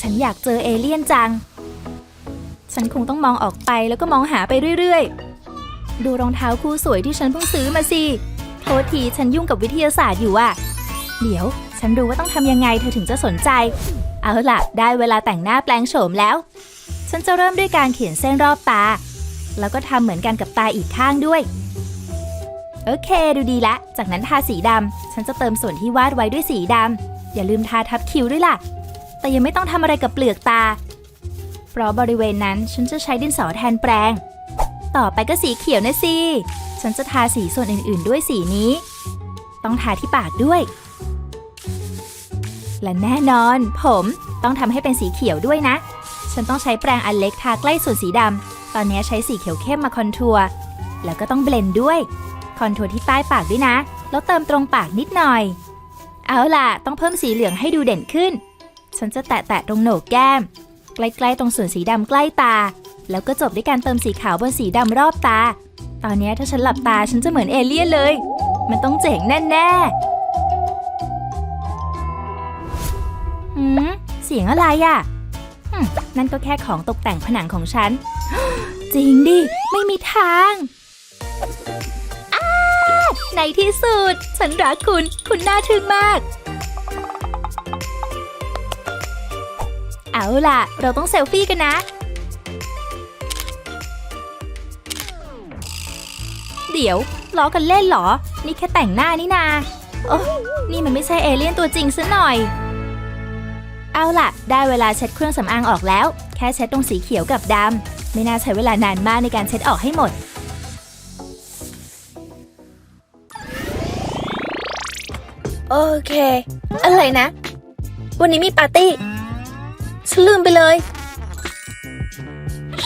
ฉันอยากเจอเอเลี่ยนจัง ฉันคงต้องมองออกไปแล้วก็มองหาไปเรื่อยๆ ดูรองเท้าคู่สวยที่ฉันเพิ่งซื้อมาสิ โทษทีฉันยุ่งกับวิทยาศาสตร์อยู่อะเดี๋ยว ฉันรู้ว่าต้องทำยังไงเธอถึงจะสนใจ เอาล่ะ ได้เวลาแต่งหน้าแปลงโฉมแล้ว ฉันจะเริ่มด้วยการเขียนเส้นรอบตา แล้วก็ทำเหมือนกันกับตาอีกข้างด้วย โอเค ดูดีละ จากนั้นทาสีดำฉันจะเติมส่วนที่วาดไว้ด้วยสีดำอย่าลืมทาทับคิ้วด้วยล่ะ แต่ยังไม่ต้องทำอะไรกับเปลือกตา เพราะบริเวณนั้นฉันจะใช้ดินสอแทนแปรง ต่อไปก็สีเขียวนะสิ ฉันจะทาสีส่วนอื่นๆด้วยสีนี้ ต้องทาที่ปากด้วย และแน่นอน ผมต้องทำให้เป็นสีเขียวด้วยนะ ฉันต้องใช้แปรงอันเล็กทาใกล้ส่วนสีดำ ตอนนี้ใช้สีเขียวเข้มมาคอนทัวร์ แล้วก็ต้องเบลนด์ด้วย คอนทัวร์ที่ใต้ปากด้วยนะ แล้วเติมตรงปากนิดหน่อย เอาล่ะ ต้องเพิ่มสีเหลืองให้ดูเด่นขึ้น ฉันจะแตะๆตรงโหนกแก้ม ใกล้ๆตรงส่วนสีดำใกล้ตา แล้วก็จบด้วยการเติมสีขาวบนสีดำรอบตา ตอนนี้ถ้าฉันหลับตาฉันจะเหมือนเอเลี่ยนเลย มันต้องเจ๋งแน่ๆหืมเสียงอะไรอะ่ะนั่นก็แค่ของตกแต่งผนังของฉัน จริงดิ ไม่มีทางในที่สุด ฉันรักคุณ คุณน่าทึ่งมาก เอาล่ะ เราต้องเซลฟี่กันนะ เดี๋ยวล้อกันเล่นเหรอ นี่แค่แต่งหน้านี่นา โอ้นี่มันไม่ใช่เอเลี่ยนตัวจริงซะหน่อย เอาล่ะ ได้เวลาเช็ดเครื่องสำอางออกแล้ว แค่เช็ดตรงสีเขียวกับดำไม่น่าใช้เวลานานมากในการเช็ดออกให้หมดโอเค อะไรนะ วันนี้มีปาร์ตี้ ฉันลืมไปเลย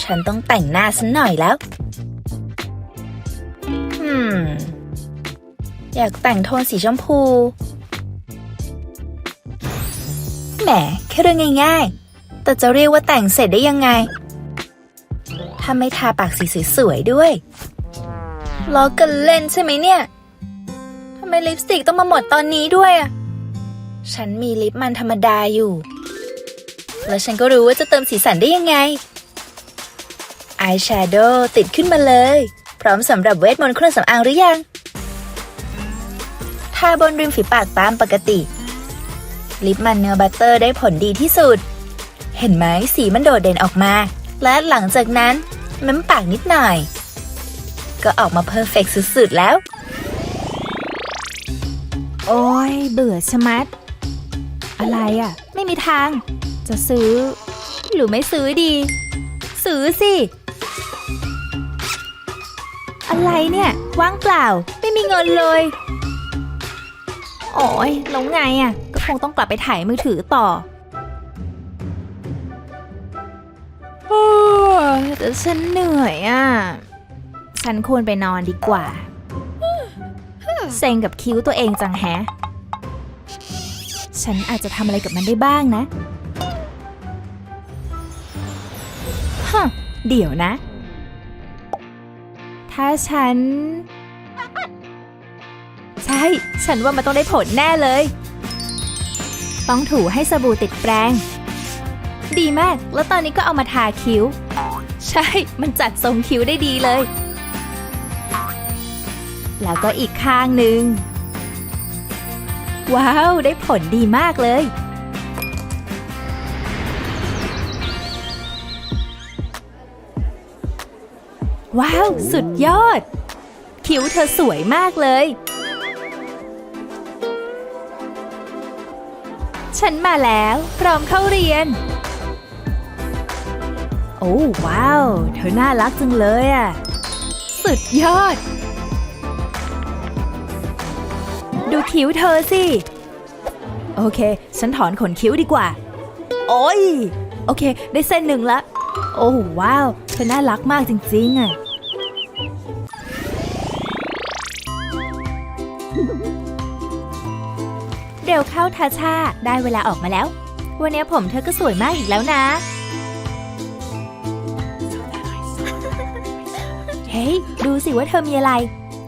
ฉันต้องแต่งหน้าสันหน่อยแล้ว อืม อยากแต่งโทนสีชมพู แหม แค่เรื่องง่ายๆ แต่จะเรียกว่าแต่งเสร็จได้ยังไง ถ้าไม่ทาปากสีสวยๆด้วย ล้อกันเล่นใช่ไหมเนี่ยทำไมลิปสติกต้องมาหมดตอนนี้ด้วยอะฉันมีลิปมันธรรมดาอยู่ แล้วฉันก็รู้ว่าจะเติมสีสันได้ยังไง อายแชโดว์ติดขึ้นมาเลย พร้อมสำหรับเวทมนต์เครื่องสำอางหรือยัง ทาบนริมฝีปากตามปกติ ลิปมันเนื้อบัตเตอร์ได้ผลดีที่สุด เห็นไหมสีมันโดดเด่นออกมา และหลังจากนั้นม้มปากนิดหน่อย ก็ออกมาเพอร์เฟกสุดๆแล้ว โอ้ยเบื่อชะมัด อะไรอะ ไม่มีทาง จะซื้อ หรือไม่ซื้อดี ซื้อสิ อะไรเนี่ย ว่างเปล่า ไม่มีเงินเลย โอ้ยแล้วไงอะ่ะ ก็คงต้องกลับไปถ่ายมือถือต่อโอ้ยแต่ฉันเหนื่อยอะ ฉันควรไปนอนดีกว่า เซ็งกับคิ้วตัวเองจังแฮะ ฉันอาจจะทำอะไรกับมันได้บ้างนะ เดี๋ยวนะ ถ้าฉัน ใช่ ฉันว่ามันต้องได้ผลแน่เลย ต้องถูให้สบู่ติดแปรงดีมาก แล้วตอนนี้ก็เอามาทาคิ้ว ใช่ มันจัดทรงคิ้วได้ดีเลย แล้วก็อีกข้างหนึ่ง ว้าว ได้ผลดีมากเลย ว้าว สุดยอด คิ้วเธอสวยมากเลย ฉันมาแล้วพร้อมเข้าเรียน โอ้ว้าว เธอน่ารักจังเลยอะ สุดยอด ดูคิ้วเธอสิ โอเค ฉันถอนขนคิ้วดีกว่า โอ้ย โอเค ได้เส้นหนึ่งละโอ้ว้าว เธอน่ารักมากจริงๆอะ เร็วเข้าทาชาได้เวลาออกมาแล้ว วันนี้ผมเธอก็สวยมากอีกแล้วนะ เฮ้ย ดูสิว่าเธอมีอะไร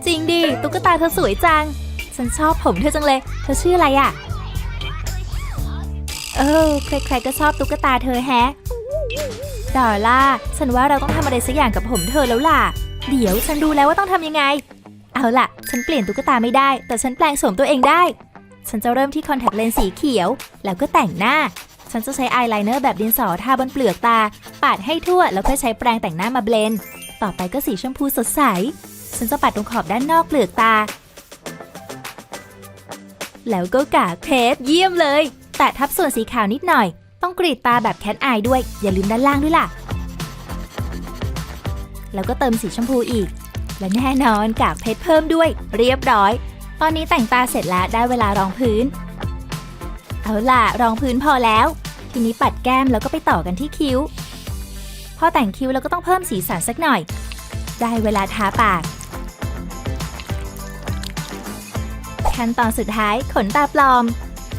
จริงดิ ตุ๊กตาเธอสวยจัง ฉันชอบผมเธอจังเลย เธอชื่ออะไรอะเออ ใครๆก็ชอบตุ๊กตาเธอแฮะดอลล่า ฉันว่าเราต้องทำอะไรสักอย่างกับผมเธอแล้วล่ะ เดี๋ยวฉันรู้แล้วว่าต้องทำยังไง เอาล่ะ ฉันเปลี่ยนตุ๊กตาไม่ได้ แต่ฉันแปลงโฉมตัวเองได้ ฉันจะเริ่มที่คอนแทคเลนส์สีเขียว แล้วก็แต่งหน้า ฉันจะใช้อายไลเนอร์แบบดินสอทาบนเปลือกตา ปาดให้ทั่วแล้วค่อยใช้แปรงแต่งหน้ามาเบลนด์ต่อไปก็สีชมพูสดใส ฉันจะปัดตรงขอบด้านนอกเปลือกตา แล้วก็กากเพชรเยี่ยมเลย แตะทับส่วนสีขาวนิดหน่อย ต้องกรีดตาแบบแคทอายด้วย อย่าลืมด้านล่างด้วยล่ะ แล้วก็เติมสีชมพูอีก และแน่นอนกากเพชรเพิ่มด้วย เรียบร้อย ตอนนี้แต่งตาเสร็จแล้วได้เวลารองพื้น เอาล่ะรองพื้นพอแล้ว ทีนี้ปัดแก้มแล้วก็ไปต่อกันที่คิ้ว พอแต่งคิ้วแล้วก็ต้องเพิ่มสีสันสักหน่อย ได้เวลาทาปาก ขั้นตอนสุดท้ายขนตาปลอม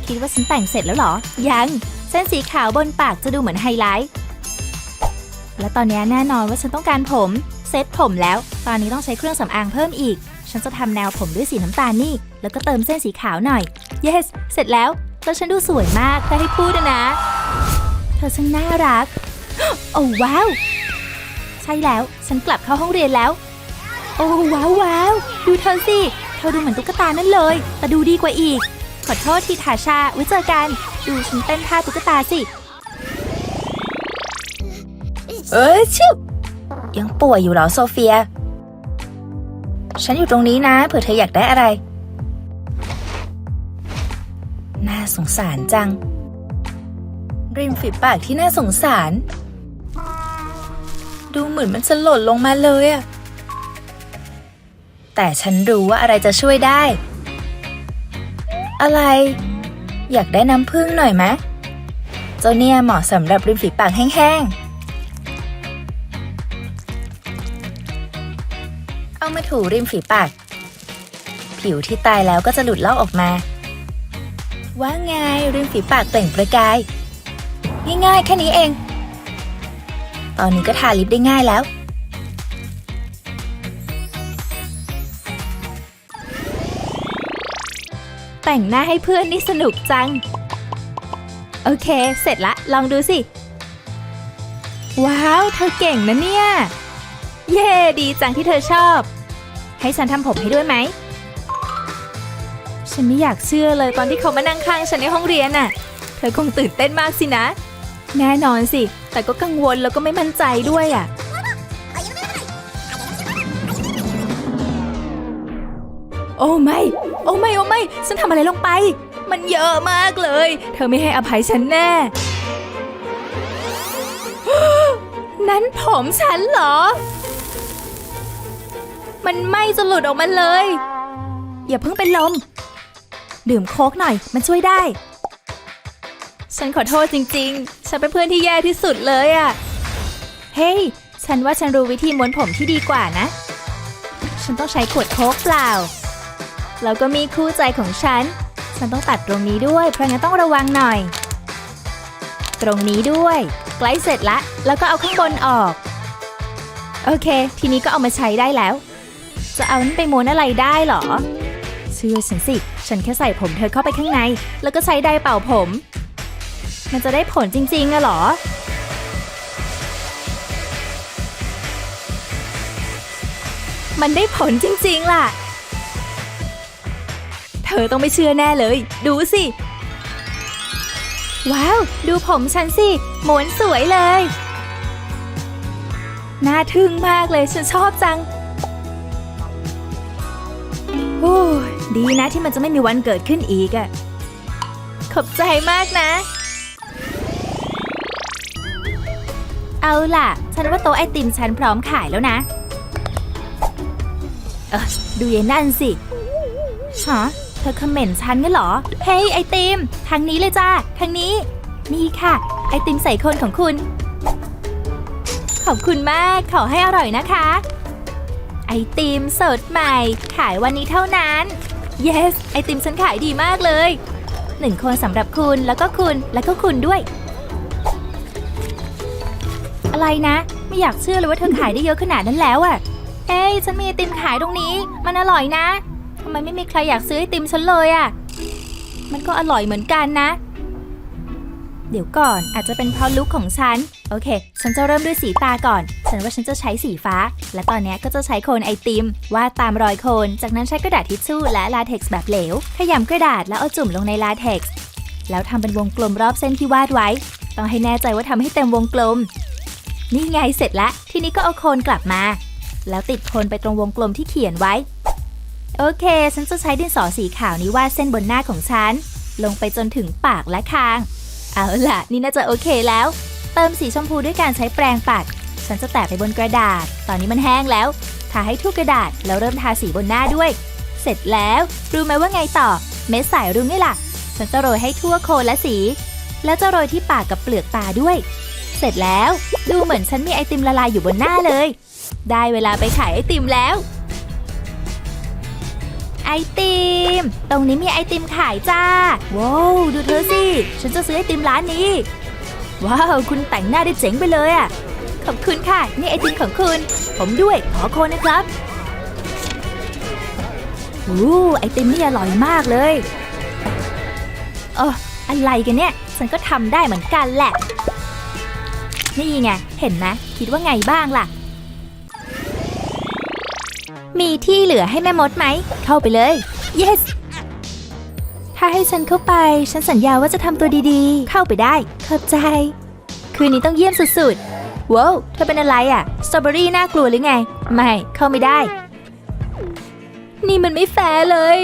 คิดว่าฉันแต่งเสร็จแล้วหรอ ยัง เส้นสีขาวบนปากจะดูเหมือนไฮไลท์ และตอนนี้แน่นอนว่าฉันต้องการผม เซ็ตผมแล้ว ตอนนี้ต้องใช้เครื่องสำอางเพิ่มอีก ฉันจะทำแนวผมด้วยสีน้ำตาลนี่ แล้วก็เติมเส้นสีขาวหน่อย yes เสร็จแล้ว แล้วฉันดูสวยมากถ้าให้พูดอะนะ เธอช่างน่ารัก โอ้ว้าว ใช่แล้ว ฉันกลับเข้าห้องเรียนแล้ว โอ้ว้าวว้าวดูเธอสิ เธอดูเหมือนตุ๊กตานั่นเลย แต่ดูดีกว่าอีก ขอโทษทีทาชา ไว้เจอกัน ดูฉันเต้นท่าตุ๊กตาสิ เอ้ชิบยังป่วยอยู่เหรอโซเฟีย ฉันอยู่ตรงนี้นะเผื่อเธออยากได้อะไร น่าสงสารจัง ริมฝีปากที่น่าสงสาร ดูเหมือนมันจะหล่นลงมาเลยอะแต่ฉันรู้ว่าอะไรจะช่วยได้ อะไร อยากได้น้ำผึ้งหน่อยไหมเจ้าเนี่ยเหมาะสำหรับริมฝีปากแห้งๆ มาถูริมฝีปาก ผิวที่ตายแล้วก็จะหลุดลอกออกมา ว่าไงริมฝีปากเปล่งประกาย ง่ายๆ แค่นี้เอง ตอนนี้ก็ทาลิปได้ง่ายแล้ว แต่งหน้าให้เพื่อนนี่สนุกจัง โอเค เสร็จละ ลองดูสิ ว้าว เธอเก่งนะเนี่ย เย่ดีจังที่เธอชอบ ให้ฉันทำผมให้ด้วยไหม ฉันไม่อยากเชื่อเลยตอนที่เขามานั่งข้างฉันในห้องเรียนน่ะ เธอคงตื่นเต้นมากสินะ แน่นอนสิ แต่ก็กังวลแล้วก็ไม่มั่นใจด้วยอะ โอ้ไม่ โอ้ไม่ โอ้ไม่ ฉันทำอะไรลงไป มันเยอะมากเลย เธอไม่ให้อภัยฉันแน่ นั้นผมฉันเหรอ มันไหม้จนหลุดออกมาเลย อย่าเพิ่งเป็นลม ดื่มโค้กหน่อย มันช่วยได้ ฉันขอโทษจริง ๆ ฉันเป็นเพื่อนที่แย่ที่สุดเลยอะเฮ้ยฉันว่าฉันรู้วิธีม้วนผมที่ดีกว่านะ ฉันต้องใช้ขวดโค้กเปล่า แล้วก็มีคู่ใจของฉัน ฉันต้องตัดตรงนี้ด้วย เพราะงั้นต้องระวังหน่อย ตรงนี้ด้วย ใกล้เสร็จละ แล้วก็เอาข้างบนออก โอเค ทีนี้ก็เอามาใช้ได้แล้ว จะเอานั้นไปม้วนอะไรได้เหรอ เชื่อฉันสิ ฉันแค่ใส่ผมเธอเข้าไปข้างใน แล้วก็ใช้ไดร์เป่าผม มันจะได้ผลจริงๆอะหรอ มันได้ผลจริงๆล่ะ เธอต้องไม่เชื่อแน่เลย ดูสิ ว้าว ดูผมฉันสิม้วนสวยเลย น่าทึ่งมากเลยฉันชอบจัง ดีนะที่มันจะไม่มีวันเกิดขึ้นอีกอะขอบใจมากนะ เอาล่ะ ฉันว่าโต๊ะไอติมฉันพร้อมขายแล้วนะ เออดูยายนั่นสิฮะเธอคอมเมนต์ฉันงั้นเหรอ เฮ้ยไอติม ทางนี้เลยจ้า ทางนี้ นี่ค่ะ ไอติมใส่คนของคุณ ขอบคุณมาก ขอให้อร่อยนะคะ ไอติมสดใหม่ ขายวันนี้เท่านั้น yes ไอติมฉันขายดีมากเลยหนึ่งคนสำหรับคุณแล้วก็คุณแล้วก็คุณด้วย อะไรนะ ไม่อยากเชื่อเลยว่าเธอขายได้เยอะขนาดนั้นแล้วอะเอ้ยฉันมีไอติมขายตรงนี้ มันอร่อยนะทำไมไม่มีใครอยากซื้อไอติมฉันเลยอะมันก็อร่อยเหมือนกันนะ เดี๋ยวก่อนอาจจะเป็นเพราะลุคของฉัน โอเค ฉันจะเริ่มด้วยสีตาก่อน ฉันว่าฉันจะใช้สีฟ้า และตอนนี้ก็จะใช้โคนไอติม วาดตามรอยโคน จากนั้นใช้กระดาษทิชชู่และลาเท็กซ์แบบเหลว ขยำกระดาษแล้วเอาจุ่มลงในลาเท็กซ์ แล้วทำเป็นวงกลมรอบเส้นที่วาดไว้ ต้องให้แน่ใจว่าทำให้เต็มวงกลม นี่ไงเสร็จละ ทีนี้ก็เอาโคนกลับมา แล้วติดโคนไปตรงวงกลมที่เขียนไว้ โอเค ฉันจะใช้ดินสอสีขาวนี้วาดเส้นบนหน้าของฉัน ลงไปจนถึงปากและคาง เอาล่ะ นี่น่าจะโอเคแล้ว เติมสีชมพูด้วยการใช้แปรงปัด ฉันจะแตะไปบนกระดาษ ตอนนี้มันแห้งแล้ว ทาให้ทั่วกระดาษ แล้วเริ่มทาสีบนหน้าด้วย เสร็จแล้ว รู้ไหมว่าไงต่อ เม็ดสายรุ้งนี่ล่ะ ฉันจะโรยให้ทั่วโคนและสี แล้วจะโรยที่ปากกับเปลือกตาด้วย เสร็จแล้ว ดูเหมือนฉันมีไอติมละลายอยู่บนหน้าเลย ได้เวลาไปขายไอติมแล้ว ไอติม ตรงนี้มีไอติมขายจ้า ว้าว ดูเธอสิ ฉันจะซื้อไอติมร้านนี้ ว้าว คุณแต่งหน้าได้เจ๋งไปเลยอะขอบคุณค่ะ นี่ไอติมของคุณ ผมด้วยขอโคนนะครับอู้ไอติมนี่อร่อยมากเลยเอออะไรกันเนี่ย ฉันก็ทำได้เหมือนกันแหละ นี่ไง เห็นไหมคิดว่าไงบ้างล่ะ มีที่เหลือให้แม่มดไหม เข้าไปเลย yes ถ้าให้ฉันเข้าไป ฉันสัญญาว่าจะทำตัวดีๆ เข้าไปได้ขอบใจ คืนนี้ต้องเยี่ยมสุดๆว้าวเธอเป็นอะไรอะสตรอเบอรี่น่ากลัวหรือไง ไม่เข้าไม่ได้ นี่มันไม่แฟร์เลย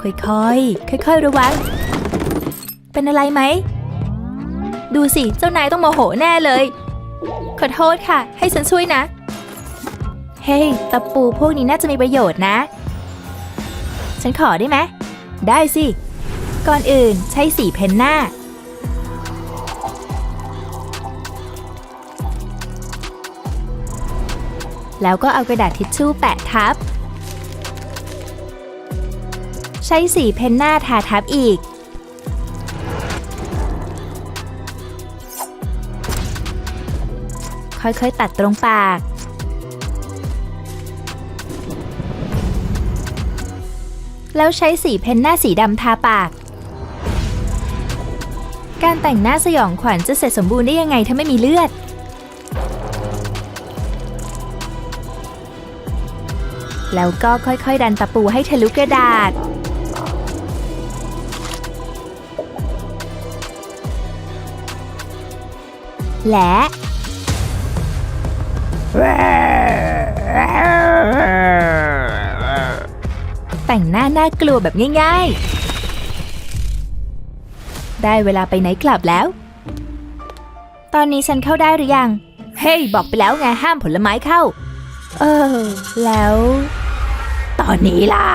ค่อยๆ ค่อยๆ ระวัง เป็นอะไรไหม ดูสิ เจ้านายต้องโมโหแน่เลย ขอโทษค่ะ ให้ฉันช่วยนะ เฮ้ยตะปูพวกนี้น่าจะมีประโยชน์นะ ฉันขอได้ไหม ได้สิ ก่อนอื่นใช้สีเพนหน้า แล้วก็เอากระดาษทิชชู่แปะทับ ใช้สีเพนหน้าทาทับอีก ค่อยๆตัดตรงปากแล้วใช้สีเพนหน้าสีดำทาปาก การแต่งหน้าสยองขวัญจะเสร็จสมบูรณ์ได้ยังไงถ้าไม่มีเลือด แล้วก็ค่อยๆ ดันตะปูให้ทะลุกระดาษ และแต่งหน้าน่ากลัวแบบง่ายๆ ได้เวลาไปไหนกลับแล้ว ตอนนี้ฉันเข้าได้หรือยัง เฮ้ยบอกไปแล้วไงห้ามผลไม้เข้า เออ แล้ว ตอนนี้ล่ะ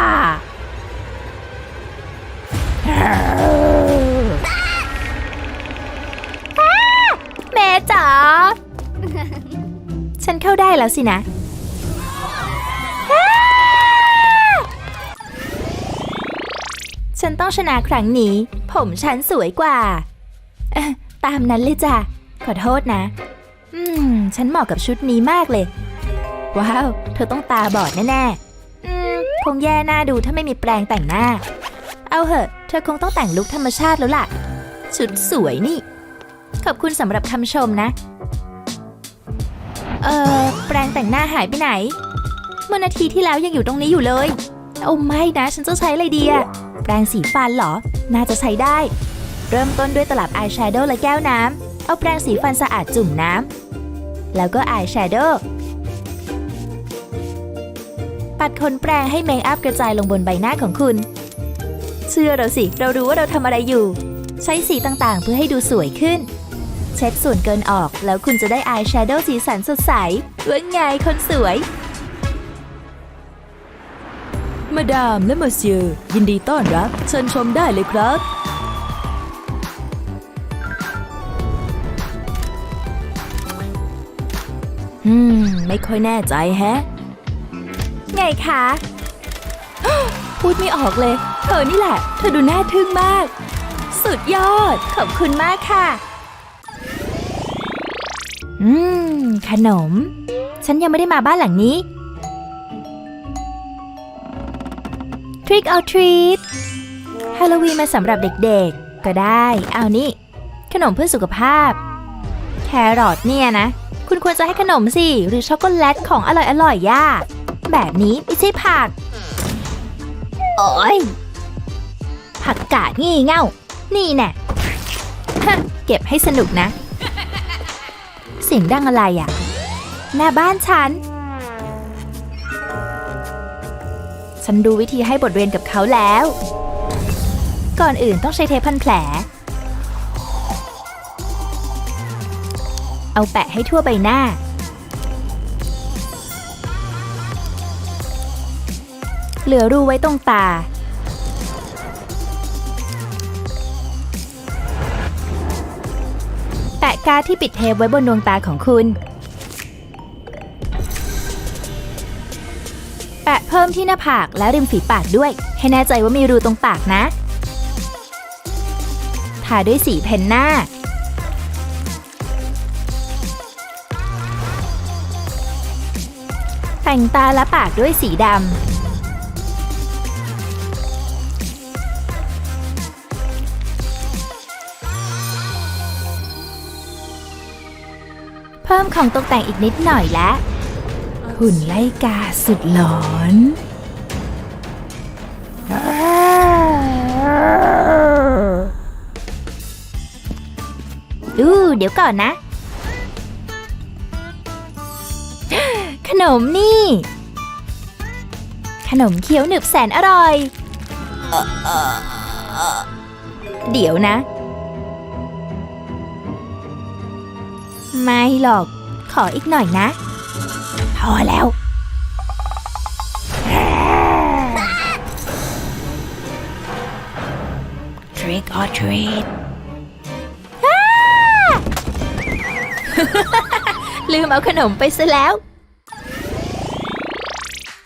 แม่จ๋า ฉันเข้าได้แล้วสินะ ฉันต้องชนะครั้งนี้ ผมฉันสวยกว่า ตามนั้นเลยจ้ะ ขอโทษนะ อืม ฉันเหมาะกับชุดนี้มากเลย ว้าว เธอต้องตาบอดแน่ๆ อืม คงแย่หน้าดูถ้าไม่มีแปรงแต่งหน้า เอาเหอะ เธอคงต้องแต่งลุคธรรมชาติแล้วล่ะ ชุดสวยนี่ ขอบคุณสำหรับคำชมนะ เออแปรงแต่งหน้าหายไปไหน เมื่อนาทีที่แล้วยังอยู่ตรงนี้อยู่เลย โอ้ไม่นะ ฉันจะใช้อะไรดีอะ ปรงสีฟันเหรอ น่าจะใช้ได้ เริ่มต้นด้วยตลับอายแชโดว์และแก้วน้ำ เอาแปรงสีฟันสะอาดจุ่มน้ำ แล้วก็อายแชโดว์ปัดขนแปรงให้เมคอัพกระจายลงบนใบหน้าของคุณ เชื่อเราสิ เรารู้ว่าเราทำอะไรอยู่ ใช้สีต่างๆ เพื่อให้ดูสวยขึ้น เช็ดส่วนเกินออกแล้วคุณจะได้อายแชโดว์สีสันสดใสว่าไงคนสวย มาดามและมาเซียยินดีต้อนรับ เชิญชมได้เลยครับ อืม ไม่ค่อยแน่ใจแฮะ ไงคะ พูดไม่ออกเลย เธอนี่แหละ เธอดูน่าทึ่งมาก สุดยอด ขอบคุณมากค่ะ อืม ขนม ฉันยังไม่ได้มาบ้านหลังนี้ Trick or treat ฮาโลวีนมาสำหรับเด็กๆ ก็ได้ เอานี่ ขนมเพื่อสุขภาพ แครอทเนี่ยนะ คุณควรจะให้ขนมสิ หรือช็อกโกแลตของอร่อยๆย่าแบบนี้ไม่ใช่ผัก โอ้ยผักกาดงี่เง่า นี่แน่เก็บให้สนุกนะ เสียงดังอะไรอะ่ะ หน้าบ้านฉัน ฉันดูวิธีให้บทเรียนกับเขาแล้ว ก่อนอื่นต้องใช้เทปพันแผล เอาแปะให้ทั่วใบหน้า เหลือรูไว้ตรงตา แปะกาที่ปิดเทปไว้บนดวงตาของคุณ เพิ่มที่หน้าผากและริมฝีปากด้วย ให้แน่ใจว่ามีรูตรงปากนะ ทาด้วยสีเพนหน้า แต่งตาและปากด้วยสีดำเพิ่มของตกแต่งอีกนิดหน่อยและ หุ่นไล่กาสุดหลอน ดู เดี๋ยวก่อนนะ ขนมนี่ ขนมเคี้ยวหนึบแสนอร่อย เดี๋ยวนะ ไม่หรอก ขออีกหน่อยนะ พอแล้ว Trick or treat ลืมเอาขนมไปซะแล้ว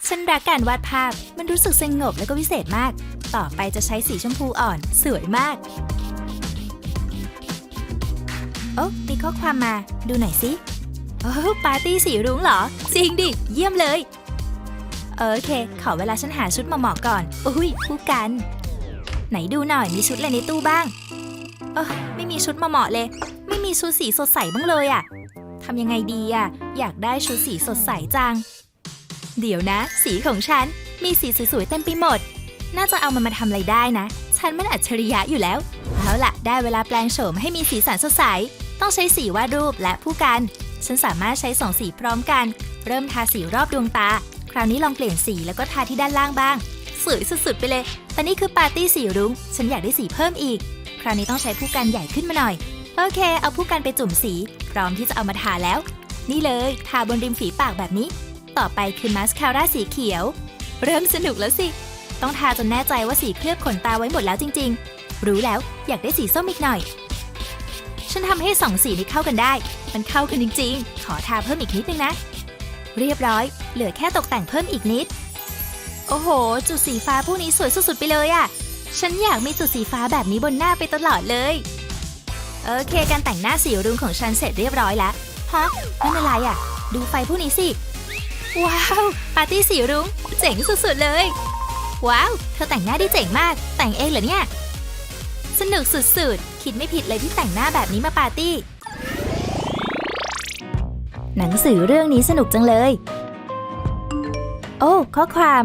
ฉันรักการวาดภาพ มันรู้สึกสงบแล้วก็วิเศษมาก ต่อไปจะใช้สีชมพูอ่อน สวยมาก โอ้มีข้อความมา ดูหน่อยสิ โอ้ปาร์ตี้สีรุ้งเหรอจริงดิ เยี่ยมเลย โอเค ขอเวลาฉันหาชุดมาเหมาะๆก่อน อุ้ยคู่กัน ไหนดูหน่อยมีชุดอะไรในตู้บ้างเออไม่มีชุดมาเหมาะเลย ไม่มีชุดสีสดใสบ้างเลยอะทำยังไงดีอะอยากได้ชุดสีสดใสจัง เดี๋ยวนะ สีของฉัน มีสีสวยๆเต็มไปหมด น่าจะเอามันมาทำอะไรได้นะ ฉันมันอัจฉริยะอยู่แล้ว เอาล่ะ ได้เวลาแปลงโฉมให้มีสีสันสดใส ต้องใช้สีวาดรูปและผู้กัน ฉันสามารถใช้สองสีพร้อมกัน เริ่มทาสีรอบดวงตา คราวนี้ลองเปลี่ยนสีแล้วก็ทาที่ด้านล่างบ้าง สวยสุดๆไปเลย แต่นี่คือปาร์ตี้สีรุ้ง ฉันอยากได้สีเพิ่มอีก คราวนี้ต้องใช้ผู้กันใหญ่ขึ้นมาหน่อย โอเค เอาผู้กันไปจุ่มสี พร้อมที่จะเอามาทาแล้ว นี่เลย ทาบนริมฝีปากแบบนี้ ต่อไปคือมาสคาร่าสีเขียว เริ่มสนุกแล้วสิ ต้องทาจนแน่ใจว่าสีเคลือบขนตาไว้หมดแล้วจริง ๆ รู้แล้วอยากได้สีส้มอีกหน่อย ฉันทำให้สองสีนี้เข้ากันได้ มันเข้ากันจริงๆ ขอทาเพิ่มอีกนิดนึงนะ เรียบร้อย เหลือแค่ตกแต่งเพิ่มอีกนิด โอ้โห จุดสีฟ้าพวกนี้สวยสุดๆไปเลยอะ่ะ ฉันอยากมีจุดสีฟ้าแบบนี้บนหน้าไปตลอดเลย โอเคการแต่งหน้าสีรุ้งของฉันเสร็จเรียบร้อยแล้ว ฮะนั่นอะไรอะ่ะ ดูไฟพวกนี้สิ ว้าว ปาร์ตี้สีรุ้ง เจ๋งสุดๆเลย ว้าว เธอแต่งหน้าได้เจ๋งมาก แต่งเองเหรอเนี่ย สนุกสุดๆ คิดไม่ผิดเลยที่แต่งหน้าแบบนี้มาปาร์ตี้ หนังสือเรื่องนี้สนุกจังเลย โอ้ ข้อความ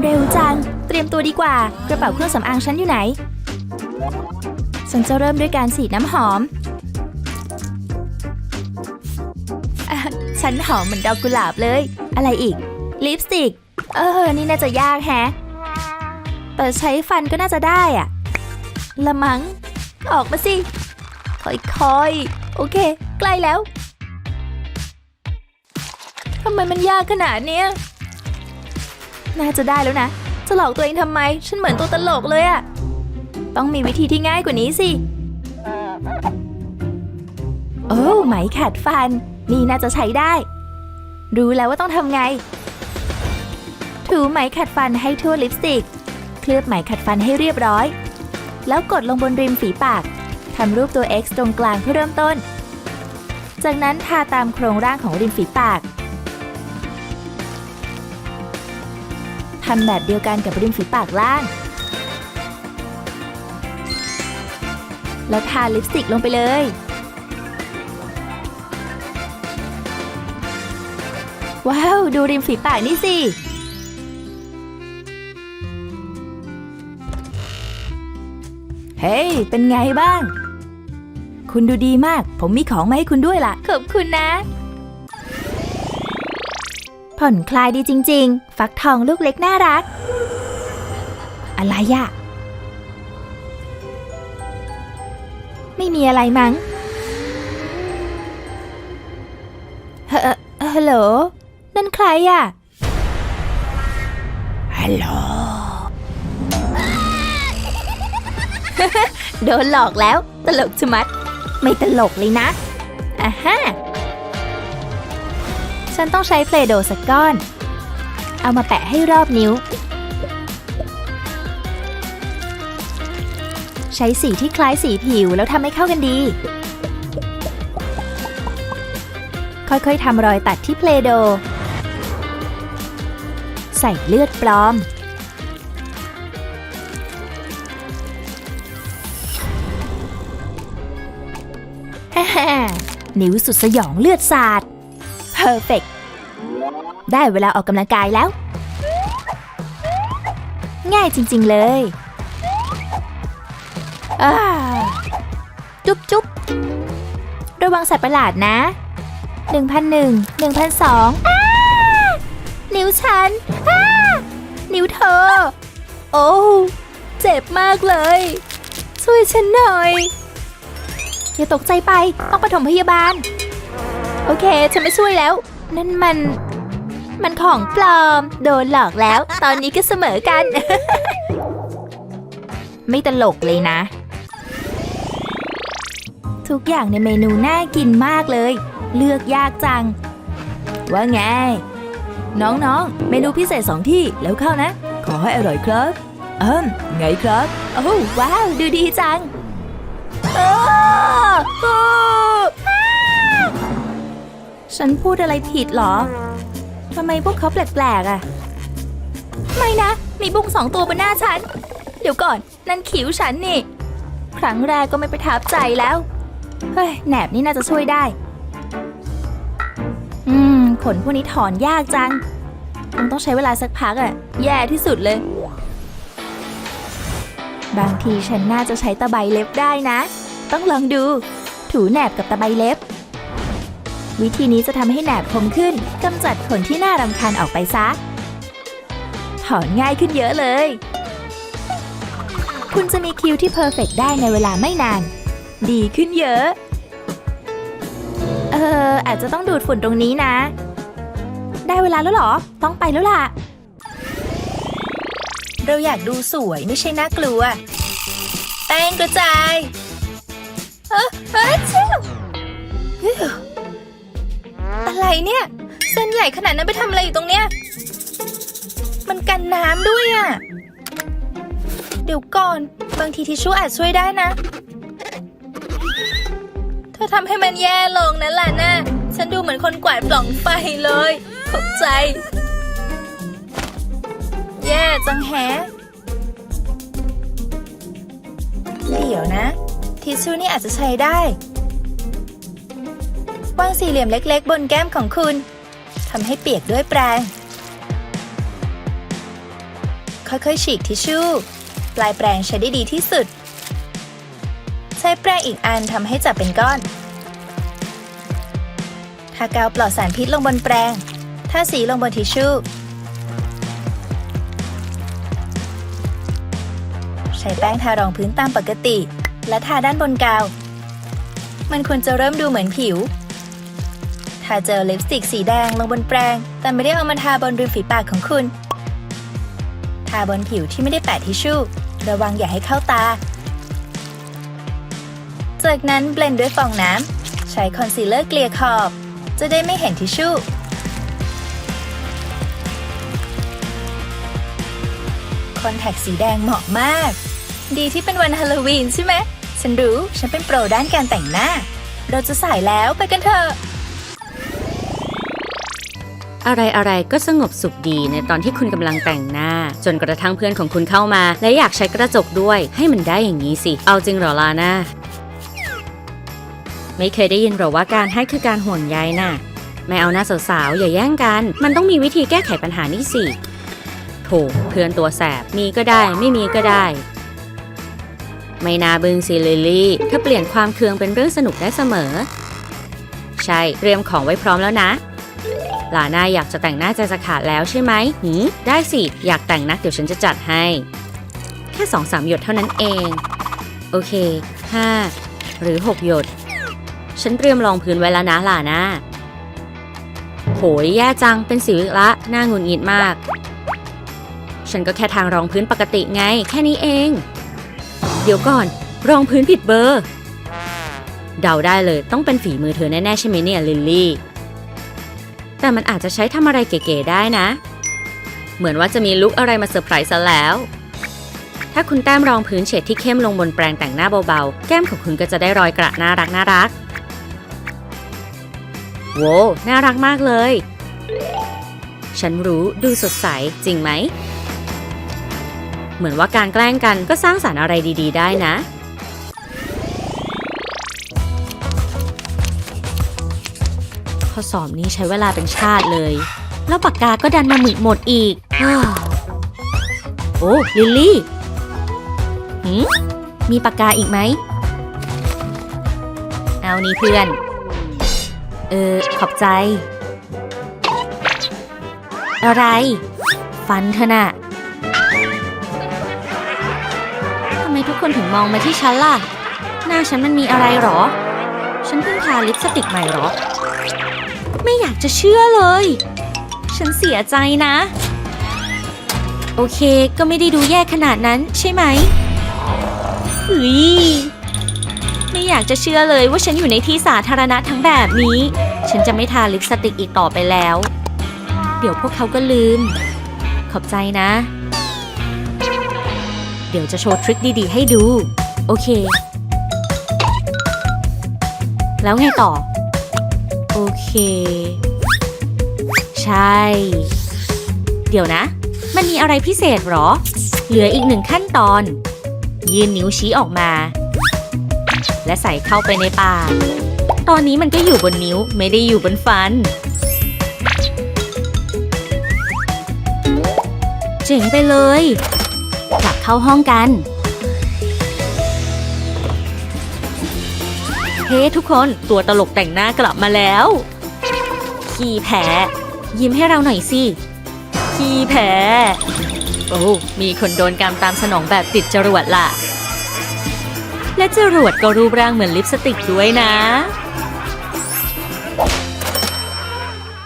เร็วจัง เตรียมตัวดีกว่า กระเป๋าเครื่องสำอางฉันอยู่ไหน ฉันจะเริ่มด้วยการฉีดน้ำหอมอฉันหอมเหมือนดอกกุหลาบเลย อะไรอีก ลิปสติก เออ นี่น่าจะยากแฮะ แต่ใช้ฟันก็น่าจะได้อะละมังออกมาสิ ค่อยๆ โอเค ใกล้แล้วทำไมมันยากขนาดเนี้ยน่าจะได้แล้วนะจะหลอกตัวเองทำไม ฉันเหมือนตัวตลกเลยอะต้องมีวิธีที่ง่ายกว่านี้สิ โอ้ไหมขัดฟัน นี่น่าจะใช้ได้ รู้แล้วว่าต้องทำไง ถูไหมขัดฟันให้ทั่วลิปสติก เคลือบไหมขัดฟันให้เรียบร้อย แล้วกดลงบนริมฝีปาก ทำรูปตัว X ตรงกลางเพื่อเริ่มต้น จากนั้นทาตามโครงร่างของริมฝีปากทำแบบเดียวกันกับริมฝีปากล่าง แล้วทาลิปสติกลงไปเลย ว้าว ดูริมฝีปากนี่สิเฮ้ยเป็นไงบ้าง คุณดูดีมาก ผมมีของมาให้คุณด้วยล่ะ ขอบคุณนะ ผ่อนคลายดีจริง ๆ ฟักทองลูกเล็กน่ารัก อะไรอะไม่มีอะไรมั้งเฮ้อฮัลโหล นั่นใครอะฮัลโหล โดนหลอกแล้ว ตลกชะมัด ไม่ตลกเลยนะอะฮะฉันต้องใช้เพลโดสักก้อน เอามาแปะให้รอบนิ้ว ใช้สีที่คล้ายสีผิวแล้วทำให้เข้ากันดี ค่อยๆทำรอยตัดที่เพลโด ใส่เลือดปลอม นิ้วสุดสยองเลือดสาดเพอร์เฟกได้เวลาออกกำลังกายแล้ว ง่ายจริงๆเลยจุ๊บจุ๊บระวังสัตว์ประหลาดนะ 1,001 1,002นิ้วฉันอ้านิ้วเธอ โอ้ เจ็บมากเลย ช่วยฉันหน่อย อย่าตกใจไป ต้องปฐมพยาบาล โอเค ฉันไม่ช่วยแล้ว นั่นมัน มันของปลอม โดนหลอกแล้ว ตอนนี้ก็เสมอกัน ไม่ตลกเลยนะ ทุกอย่างในเมนูน่ากินมากเลย เลือกยากจัง ว่าไง น้องๆ เมนูพิเศษสองที่แล้วเข้านะ ขอให้อร่อยครับ เอิมไงครับ โอ้ว้าว ดูดีจัง ฉันพูดอะไรผิดเหรอ ทำไมพวกเขาแปลกๆอะ ไม่นะ มีบุ้งสองตัวบนหน้าฉัน เดี๋ยวก่อน นั่นขิวฉันนี่ ครั้งแรกก็ไม่ประทับใจแล้ว เฮ้ย แหนบนี่น่าจะช่วยได้ อืม ขนพวกนี้ถอนยากจัง คงต้องใช้เวลาสักพักอะ แย่ที่สุดเลย บางทีฉันน่าจะใช้ตะไบเล็บได้นะ ต้องลองดู ถูแหนบกับตะไบเล็บ วิธีนี้จะทำให้แหนบคมขึ้นกำจัดขนที่น่ารำคาญออกไปซะ ถอนง่ายขึ้นเยอะเลย คุณจะมีคิวที่เพอร์เฟกได้ในเวลาไม่นาน ดีขึ้นเยอะ เออ อาจจะต้องดูดฝุ่นตรงนี้นะ ได้เวลาแล้วหรอ ต้องไปแล้วล่ะ เราอยากดูสวยไม่ใช่น่ากลัว แป้งกระจาย อ้อเอ้อเจ้าฮึ่มอะไรเนี่ย เส้นใหญ่ขนาดนั้นไปทำอะไรอยู่ตรงเนี้ย มันกันน้ำด้วยอะ เดี๋ยวก่อน บางทีทิชชู่อาจช่วยได้นะ เธอทำให้มันแย่ลงนั่นแหละนะฉันดูเหมือนคนกวาดปล่องไฟเลย ขอบใจ แย่จังแฮะเดี๋ยวนะ ทิชชู่นี่อาจจะใช้ได้วางสี่เหลี่ยมเล็กๆ บนแก้มของคุณทำให้เปียกด้วยแปรงค่อยๆฉีกทิชชู่ ปลายแปรงใช้ได้ดีที่สุด ใช้แปรงอีกอันทำให้จับเป็นก้อน ทากาวปลอดสารพิษลงบนแปรงทาสีลงบนทิชชู่ ใช้แป้งทารองพื้นตามปกติ และทาด้านบนกาว มันควรจะเริ่มดูเหมือนผิว ทาเจลลิปสติกสีแดงลงบนแปรง แต่ไม่ได้เอามาทาบนริมฝีปากของคุณ ทาบนผิวที่ไม่ได้แปะทิชชู่ ระวังอย่าให้เข้าตา จากนั้นเบลนด์ด้วยฟองน้ำ ใช้ช้คอนซีลเลอร์เกลี่ยขอบ จะได้ไม่เห็นทิชชู่คอนแทคสีแดงเหมาะมาก ดีที่เป็นวันฮาโลวีนใช่ไหม ฉันรู้ ฉันเป็นโปรด้านการแต่งหน้า เราจะสายแล้วไปกันเถอะ อะไรอะไรก็สงบสุขดีในตอนที่คุณกำลังแต่งหน้า จนกระทั่งเพื่อนของคุณเข้ามา และอยากใช้กระจกด้วย ให้มันได้อย่างนี้สิ เอาจริงเหรอลาน่าไม่เคยได้ยินหรอว่าการให้คือการห่วงใยน่ะ ไม่เอาหน้าสาวๆอย่าแย่งกัน มันต้องมีวิธีแก้ไขปัญหานี่สิโถเพื่อนตัวแสบมีก็ได้ไม่มีก็ได้ ไม่น่าบึ้งสิลิลี่ถ้าเปลี่ยนความเคืองเป็นเรื่องสนุกได้เสมอ ใช่ เตรียมของไว้พร้อมแล้วนะลาน่าอยากจะแต่งหน้าใจจะขาดแล้วใช่ไหมหืมได้สิ อยากแต่งนักเดี๋ยวฉันจะจัดให้ แค่สองสามหยดเท่านั้นเอง โอเคห้าหรือหกหยด ฉันเตรียมรองพื้นไว้แล้วนะลาน่าโหยแย่จังเป็นสิวอีละหน้างุนงิดมาก ฉันก็แค่ทางรองพื้นปกติไง แค่นี้เอง เดี๋ยวก่อน รองพื้นผิดเบอร์ เดาได้เลยต้องเป็นฝีมือเธอแน่ ๆ ใช่ไหมเนี่ยลิลลี่ แต่มันอาจจะใช้ทำอะไรเก๋ๆได้นะ เหมือนว่าจะมีลุกอะไรมาเซอร์ไพรส์ซะแล้ว ถ้าคุณแต้มรองพื้นเฉดที่เข้มลงบนแปรงแต่งหน้าเบาๆ แก้มของคุณก็จะได้รอยกระน่ารักน่ารักโว้น่ารักมากเลย ฉันรู้ดูสดใสจริงไหม เหมือนว่าการแกล้งกันก็สร้างสารรค์อะไรดีๆ ได้นะข้อสอบนี้ใช้เวลาเป็นชาติเลย แล้วปากกาก็ดันมาหมึกหมดอีกอโอ้ลิลลี่หืมมีปากกาอีกไหม เอานี่เพื่อน เออ ขอบใจ อะไร ฟันเธอน่ะ คนถึงมองมาที่ฉันล่ะ หน้าฉันมันมีอะไรหรอ ฉันเพิ่งทาลิปสติกใหม่หรอ ไม่อยากจะเชื่อเลย ฉันเสียใจนะ โอเคก็ไม่ได้ดูแย่ขนาดนั้นใช่ไหมเฮ้ยไม่อยากจะเชื่อเลยว่าฉันอยู่ในที่สาธารณะทั้งแบบนี้ ฉันจะไม่ทาลิปสติกอีกต่อไปแล้ว เดี๋ยวพวกเขาก็ลืม ขอบใจนะ เดี๋ยวจะโชว์ทริคดีๆ ให้ดู โอเค แล้วไงต่อ โอเค ใช่ เดี๋ยวนะ มันมีอะไรพิเศษหรอ เหลืออีกหนึ่งขั้นตอน ยื่นนิ้วชี้ออกมา และใส่เข้าไปในปากตอนนี้มันก็อยู่บนนิ้วไม่ได้อยู่บนฟัน เจ๋งไปเลย เข้าห้องกัน เฮ้ทุกคนตัวตลกแต่งหน้ากลับมาแล้ว ขี้แพ้ยิ้มให้เราหน่อยสิ ขี้แพ้โอ้มีคนโดนกรรมตามสนองแบบติดจรวดล่ะ และจรวดก็รูปร่างเหมือนลิปสติกด้วยนะ